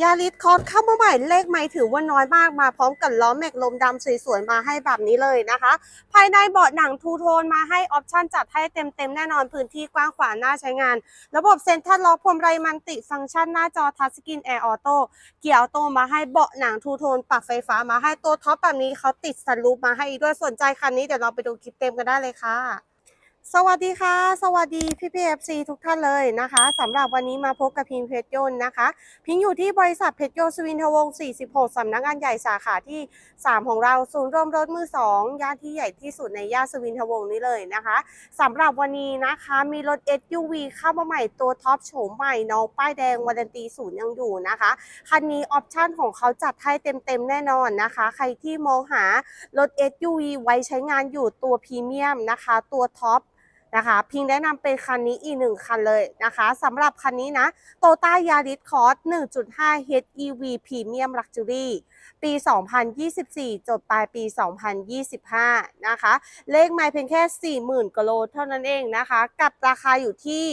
ยาริสคอร์สเข้ามาใหม่เลขไม่ถือว่าน้อยมากมาพร้อมกับล้อแม็กลมดำสวยๆมาให้แบบนี้เลยนะคะ ภายในเบาะหนังทูโทนมาให้ออปชั่นจัดให้เต็มๆ แน่นอนพื้นที่กว้างขวางน่าใช้งาน ระบบเซ็นทรัลล็อกพวงมาลัยมันติฟังก์ชันหน้าจอทัชสกรีนแอร์ออโต้เกียร์ออโต้มาให้เบาะหนังทูโทนปรับไฟฟ้ามาให้ตัวท็อปแบบนี้เขาติดสันลูปมาให้ด้วยสนใจคันนี้เดี๋ยวเราไปดูคลิปเต็มกันได้เลยค่ะ สวัสดีค่ะ สวัสดีพี่พีเอฟซีทุกท่านเลยนะคะสำหรับวันนี้มาพบกับพิมเพชรยนต์นะคะ พิงอยู่ที่บริษัทเพชรยนต์สวินทวงศ์46สำนักงานใหญ่สาขาที่ 3 ของเราศูนย์รวมรถมือ 2 ย่านที่ใหญ่ที่สุดในย่านสวินทวงศ์นี้เลยนะคะสำหรับวันนี้นะคะมีรถ SUV เข้ามาใหม่ตัวท็อปโฉมใหม่น้องป้ายแดงวันตีศูนย์ยังอยู่นะคะคันนี้ออปชั่นของเขาจัดให้เต็มๆแน่นอนนะคะ ใครที่มองหารถ SUV ไว้ใช้งานอยู่ตัวพรีเมียมนะคะ ตัวท็อป นะคะ พิงแนะนำเป็นคันนี้อีกหนึ่งคันเลยนะคะสำหรับคันนี้นะโตต้ายาริสคอร์ส1.5 HEV Premium Luxury ปี 2024 จบปลายปี 2025 นะคะ เลขไม่เพียงแค่ 40,000กิโลเท่านั้นเองนะคะ กับราคาอยู่ที่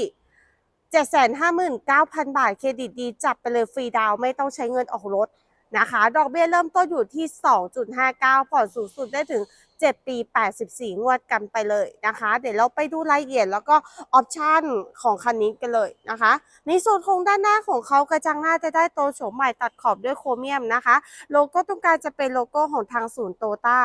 759,000 บาทเครดิตดีจับไปเลยฟรีดาวไม่ต้องใช้เงินออกรถนะคะ ดอกเบี้ยเริ่มต้นอยู่ที่ 2.59 ผ่อนสูงสุดได้ถึง 7 ปี 84 งวดกันไปเลยนะคะ เดี๋ยวเราไปดูรายละเอียดแล้วก็ออปชันของคันนี้กันเลยนะคะ ในส่วนของด้านหน้าของเขากระจังหน้าจะได้โตโฉมใหม่ตัดขอบด้วยโครเมียมนะคะ โลโก้ตรงกลางจะเป็นโลโก้ของทางศูนย์โตต้า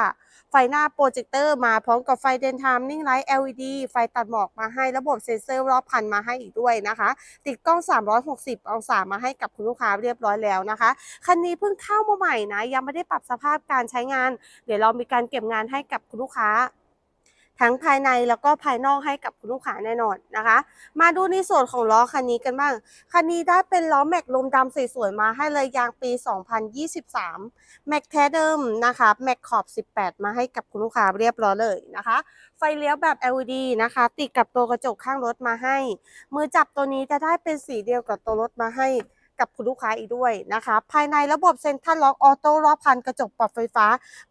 ไฟหน้าโปรเจคเตอร์มาพร้อมกับไฟเดนทามนิ่งไลท์ LED ไฟตัดหมอกมาให้ระบบเซ็นเซอร์รอบคันมาให้อีกด้วยนะคะ ติดกล้อง 360 องศามาให้กับคุณลูกค้าเรียบร้อยแล้วนะคะ คันนี้เพิ่งเข้ามาใหม่นะ ยังไม่ได้ปรับสภาพการใช้งาน เดี๋ยวเรามีการเก็บงานให้กับคุณลูกค้า ทั้งภายในแล้วก็ภายนอกให้กับคุณลูกค้าแน่นอนนะคะ มาดูในส่วนของล้อคันนี้กันบ้าง คันนี้ได้เป็นล้อแม็กลมดำสวยๆมาให้เลยยางปี 2023 แม็กแท้เดิมนะคะแม็กขอบ 18 มาให้กับคุณลูกค้าเรียบร้อยเลยนะคะ ไฟเลี้ยวแบบ LED นะคะ ติดกับตัวกระจกข้างรถมาให้ มือจับตัวนี้จะได้เป็นสีเดียวกับตัวรถมาให้ กับคุณลูกค้าอีกด้วยนะคะ ภายในระบบเซ็นทรัลล็อกออโต้รอบพันกระจกปรับไฟฟ้า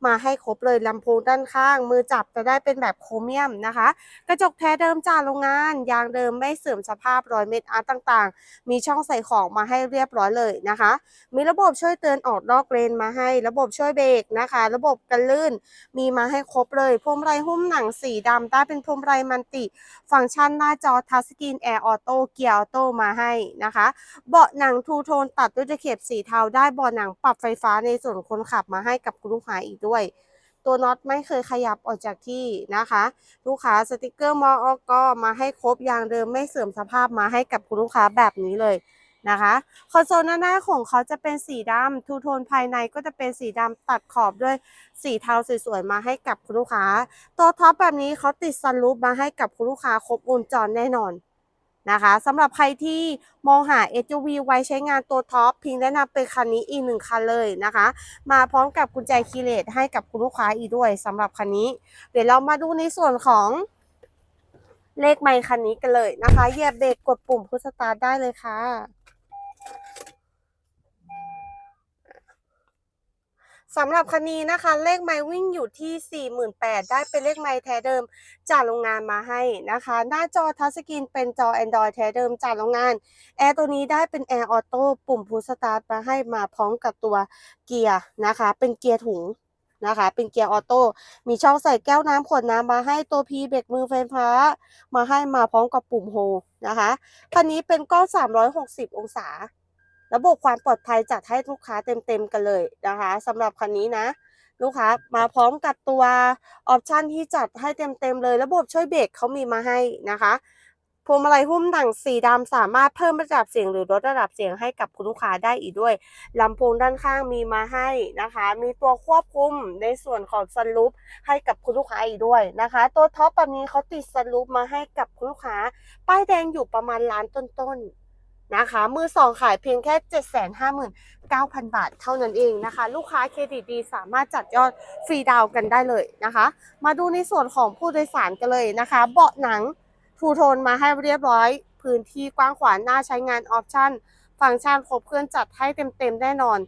มาให้ครบเลยลำโพงด้านข้าง มือจับจะได้เป็นแบบโครเมียมนะคะ กระจกแท้เดิมจากโรงงาน ยางเดิมไม่เสื่อมสภาพรอยเม็ดอาร์ตต่างๆ มีช่องใส่ของมาให้เรียบร้อยเลยนะคะ มีระบบช่วยเตือนออกนอกเลนมาให้ ระบบช่วยเบรกนะคะ ระบบกันลื่น มีมาให้ครบเลยพวงมาลัยหุ้มหนังสีดำได้เป็นพวงมาลัยมันติ ฟังก์ชันหน้าจอทัชสกรีนแอร์ออโต้เกียร์ออโต้มาให้นะคะ เบาะหนังทููโทนตัดด้วยตะเข็บสีเทาได้บาะหนังปรับไฟฟ้าในส่วนคนขับมาให้กับคุณลูกค้าอีกด้วย ตัวน็อตไม่เคยขยับออกจากที่นะคะ ลูกค้าสติกเกอร์มออก็มาให้ครบยางเดิมไม่เสื่อมสภาพมาให้กับคุณลูกค้าแบบนี้เลยนะคะคอนโซลหน้าของเขาจะเป็นสีดำทูโทนภายในก็จะเป็นสีดำตัดขอบด้วยสีเทาสวยๆมาให้กับคุณลูกค้า ตัวท็อปแบบนี้เขาติดซันรูฟมาให้กับคุณลูกค้าครบวงจรแน่นอน นะคะสำหรับใครที่มองหา SUV ไว้ใช้งานตัวท็อปพิงแนะนำเป็นคันนี้อีกหนึ่งคันเลยนะคะ มาพร้อมกับกุญแจคีย์เลสให้กับคุณลูกค้าอีกด้วยสำหรับคันนี้ เดี๋ยวเรามาดูในส่วนของเลขไมค์คันนี้กันเลยนะคะเหยียบเบรกกดปุ่มพุชสตาร์ได้เลยค่ะ สำหรับคันนี้นะคะ เลขไมล์วิ่งอยู่ที่ 48,000 ได้เป็นเลขไมล์แท้เดิมจากโรงงานมาให้นะคะ หน้าจอทัชสกรีนเป็นจอ Android แท้เดิมจากโรงงาน แอร์ตัวนี้ได้เป็นแอร์ออโต้ปุ่มพุสตาร์ทมาให้มาพร้อมกับตัวเกียร์นะคะ เป็นเกียร์ถุงนะคะ เป็นเกียร์ออโต้ มีช่องใส่แก้วน้ำขวดน้ำมาให้ตัวพีเบรกมือไฟฟ้า มาให้มาพร้อมกับปุ่มโฮนะคะ คันนี้เป็นกล้อง 360 องศา ระบบความปลอดภัยจัดให้ลูกค้าเต็มๆกันเลยนะคะสำหรับคันนี้นะ ลูกค้ามาพร้อมกับตัวออปชันที่จัดให้เต็มๆเลย ระบบช่วยเบรกเขามีมาให้นะคะพวงมาลัยหุ้มหนังสีดำสามารถเพิ่มระดับเสียงหรือลดระดับเสียงให้กับคุณลูกค้าได้อีกด้วยลำโพงด้านข้างมีมาให้นะคะ มีตัวควบคุมในส่วนของซันรูฟให้กับคุณลูกค้าอีกด้วยนะคะ ตัวท็อปแบบนี้เขาติดซันรูฟมาให้กับคุณลูกค้า ป้ายแดงอยู่ประมาณล้านต้นๆ นะคะ มือสองขายเพียงแค่ 759,000 บาทเท่านั้นเองนะคะ ลูกค้าเครดิตดีสามารถจัดยอดฟรีดาวกันได้เลยนะคะ มาดูในส่วนของผู้โดยสารกันเลยนะคะ เบาะหนังทูโทนมาให้เรียบร้อย พื้นที่กว้างขวางน่าใช้งานออปชั่น ฟังก์ชันครบเครื่องจัดให้เต็มๆแน่นอน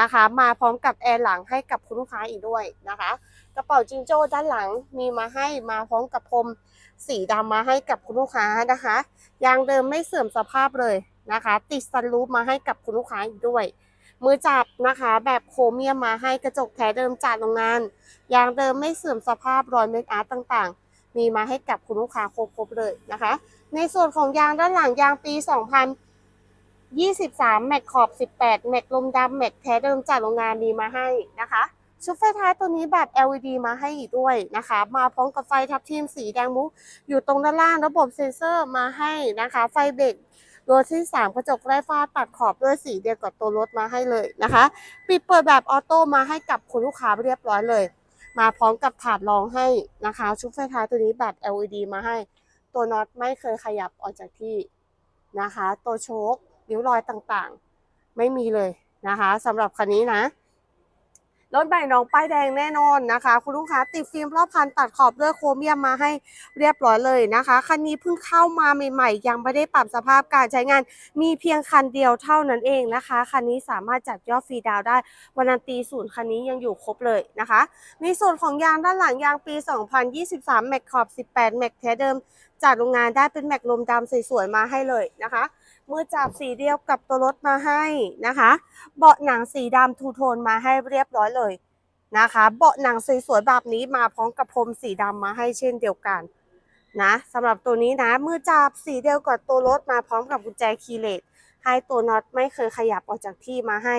นะคะ มาพร้อมกับแอร์หลังให้กับคุณลูกค้าอีกด้วยนะคะ กระเป๋าจิงโจ้ด้านหลังมีมาให้มาพร้อมกับพรมสีดำมาให้กับคุณลูกค้านะคะ ยางเดิมไม่เสื่อมสภาพเลย นะคะ ติดซันรูฟมาให้กับคุณลูกค้าอีกด้วย มือจับนะคะ แบบโครเมียมมาให้กระจกแท้เดิมจากโรงงานยางเดิมไม่เสื่อมสภาพรอยเมคอาร์ตต่างๆ มีมาให้กับคุณลูกค้าครบๆเลยนะคะ ในส่วนของยางด้านหลังยางปี 2023 แม็กขอบ 18 แม็กลมดำแม็กแท้เดิมจากโรงงานมีมาให้นะคะชุดไฟท้ายตัวนี้แบบ LED มาให้อีกด้วยนะคะ มาพร้อมกับไฟทับทิมสีแดงมุกอยู่ตรงด้านล่างระบบเซ็นเซอร์มาให้นะคะ ไฟเบรก ตัวที่ 3 กระจกไร้ฟ้าตัดขอบด้วยสีเดียวกับตัวรถมาให้เลยนะคะ ปิดเปิดแบบออโต้มาให้กับคุณลูกค้าเรียบร้อยเลย มาพร้อมกับถาดรองให้นะคะ ชุดไฟท้ายตัวนี้แบบ LED มาให้ ตัวน็อตไม่เคยขยับออกจากที่นะคะ ตัวโชคนิ้วรอยต่างๆ ไม่มีเลยนะคะสำหรับคันนี้นะ รถใหม่น้องป้ายแดงแน่นอนนะคะ คุณลูกค้าติดฟิล์มรอบคันตัดขอบด้วยโครเมียมมาให้เรียบร้อยเลยนะคะคันนี้เพิ่งเข้ามาใหม่ๆ ยังไม่ได้ปรับสภาพการใช้งาน มีเพียงคันเดียวเท่านั้นเองนะคะคันนี้สามารถจัดยอดฟรีดาวได้วันนันตีศูนย์คันนี้ยังอยู่ครบเลยนะคะ ในส่วนของยางด้านหลังยางปี 2023 แม็กขอบ 18 แม็กแท้เดิมจากโรงงานได้เป็นแม็กลมดำสวยๆมาให้เลยนะคะ มือจับสีเดียวกับตัวรถมาให้นะคะ เบาะหนังสีดำทูโทนมาให้เรียบร้อยเลยนะคะ เบาะหนังสวยๆแบบนี้มาพร้อมกับพรมสีดำมาให้เช่นเดียวกันนะสำหรับตัวนี้นะมือจับสีเดียวกับตัวรถมาพร้อมกับกุญแจคีย์เลสให้ตัวน็อตไม่เคยขยับออกจากที่มาให้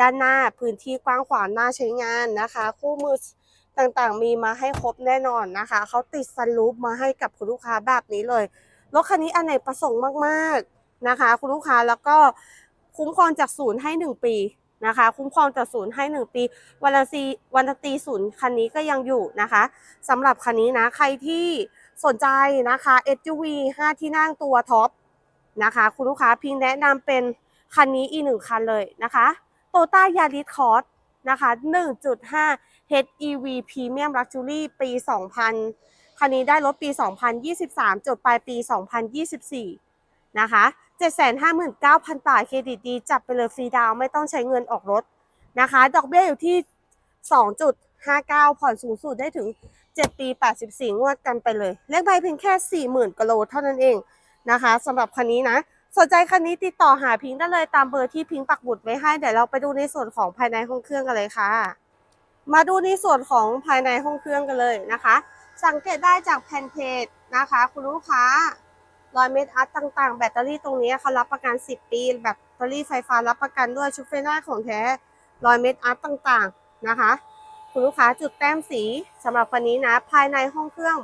ด้านหน้าพื้นที่กว้างขวางน่าใช้งานนะคะ คู่มือต่างๆ มีมาให้ครบแน่นอนนะคะเขาติดซันรูฟมาให้กับคุณลูกค้าแบบนี้เลยรถคันนี้อันไหนประสงค์มากๆ นะคะ คุณลูกค้าแล้วก็คุ้มครองจากศูนย์ให้ 1 ปีนะคะ คุ้มครองจากศูนย์ให้ 1 ปีวันละซีวันละตีศูนย์คันนี้ก็ยังอยู่นะคะสำหรับคันนี้นะใครที่สนใจนะคะ SUV 5 ที่นั่งตัวท็อปนะคะ คุณลูกค้าพิงแนะนำเป็นคันนี้อีกหนึ่งคันเลยนะคะโตต้ายาริสคอร์สนะคะ1.5 HEV Premium Luxury ปี 2000 คันนี้ได้รถปี 2023 จดปลายปี 2024 นะคะ 759,000 บาทเครดิตดี จับไปเลยฟรีดาวไม่ต้องใช้เงินออกรถนะคะ ดอกเบี้ยอยู่ที่ 2.59 ผ่อนสูงสุดได้ถึง 7 ปี 84 งวดกันไปเลย เลขใบเพียงแค่ 40,000กโลเท่านั้นเองนะคะสำหรับคันนี้นะ สนใจคันนี้ติดต่อหาพิงค์ได้เลยตามเบอร์ที่พิงค์ปักหมุดไว้ให้เดี๋ยวเราไปดูในส่วนของภายในห้องเครื่องกันเลยค่ะ มาดูในส่วนของภายในห้องเครื่องกันเลยนะคะ สังเกตได้จากแผ่นเพจนะคะ คุณลูกค้า รอยเม็ดอาร์ตต่างๆ แบตเตอรี่ตรงนี้เขารับประกัน 10 ปี แบตเตอรี่ไฟฟ้ารับประกันด้วยชุดไฟหน้าของแท้รอยเม็ดอาร์ตต่างๆนะคะ คุณลูกค้าจุดแต้มสีสำหรับคันนี้นะ ภายในห้องเครื่อง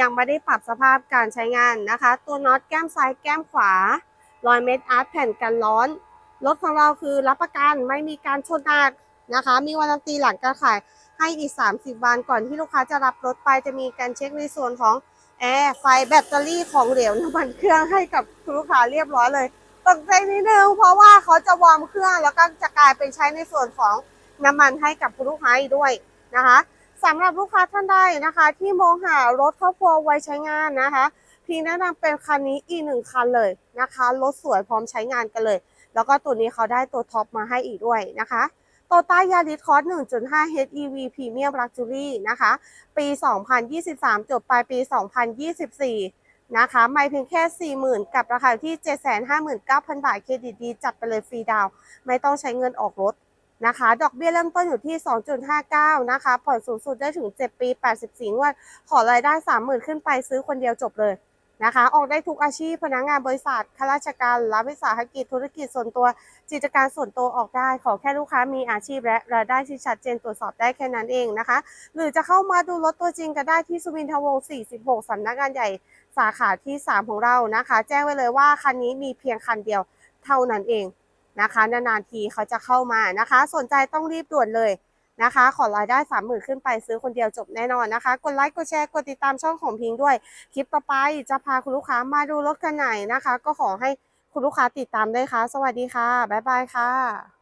ยังไม่ได้ปรับสภาพการใช้งานนะคะ ตัวน็อตแก้มซ้ายแก้มขวารอยเม็ดอาร์ตแผ่นกันร้อน รถของเราคือรับประกันไม่มีการชนหนักนะคะ มีวารันตีหลังการขายให้อีก 30 วันก่อนที่ลูกค้าจะรับรถไปจะมีการเช็คในส่วนของ แอร์ไฟแบตเตอรี่ของเหลวน้ำมันเครื่องให้กับคุณลูกค้าเรียบร้อยเลยตกใจนิดนึงเพราะว่าเขาจะวอร์มเครื่องแล้วก็จะกลายเป็นใช้ในส่วนของน้ำมันให้กับคุณลูกค้าอีกด้วยนะคะสำหรับลูกค้าท่านใดนะคะ ที่มองหารถครอบครัวไว้ใช้งานนะคะ พี่แนะนำเป็นคันนี้อีกหนึ่งคันเลยนะคะรถสวยพร้อมใช้งานกันเลย แล้วก็ตัวนี้เขาได้ตัวท็อปมาให้อีกด้วยนะคะ โตต้ายาริสคอร์ส1.5 HEV Premium Luxury นะคะ ปี 2023 จบปลายปี 2024 นะคะ ไม่เพียงแค่ 40,000 กับราคาที่ 759,000 บาท เครดิตดี จัดไปเลยฟรีดาว ไม่ต้องใช้เงินออกรถนะคะ ดอกเบี้ยเริ่มต้นอยู่ที่ 2.59 นะคะ ผ่อนสูงสุดได้ถึง 7 ปี 84 งวด ขอรายได้ 30,000 ขึ้นไปซื้อคนเดียวจบเลย นะคะ ออกได้ทุกอาชีพพนักงานบริษัทข้าราชการรับวิสาหกิจธุรกิจส่วนตัวกิจการส่วนตัวออกได้ ขอแค่ลูกค้ามีอาชีพและรายได้ที่ชัดเจนตรวจสอบได้แค่นั้นเองนะคะ หรือจะเข้ามาดูรถตัวจริงก็ได้ที่สุวินทวงศ์ 46 สำนักงานใหญ่สาขาที่ 3 ของเรานะคะ แจ้งไว้เลยว่าคันนี้มีเพียงคันเดียวเท่านั้นเองนะคะ นานๆทีเขาจะเข้ามานะคะ สนใจต้องรีบด่วนเลย นะคะ ขอรายได้30,000ขึ้นไปซื้อคนเดียวจบแน่นอนนะคะ กดไลค์กดแชร์กดติดตามช่องของพิงค์ด้วย คลิปต่อไปจะพาคุณลูกค้ามาดูรถกันไหนนะคะ ก็ขอให้คุณลูกค้าติดตามด้วยค่ะ สวัสดีค่ะ บ๊ายบายค่ะ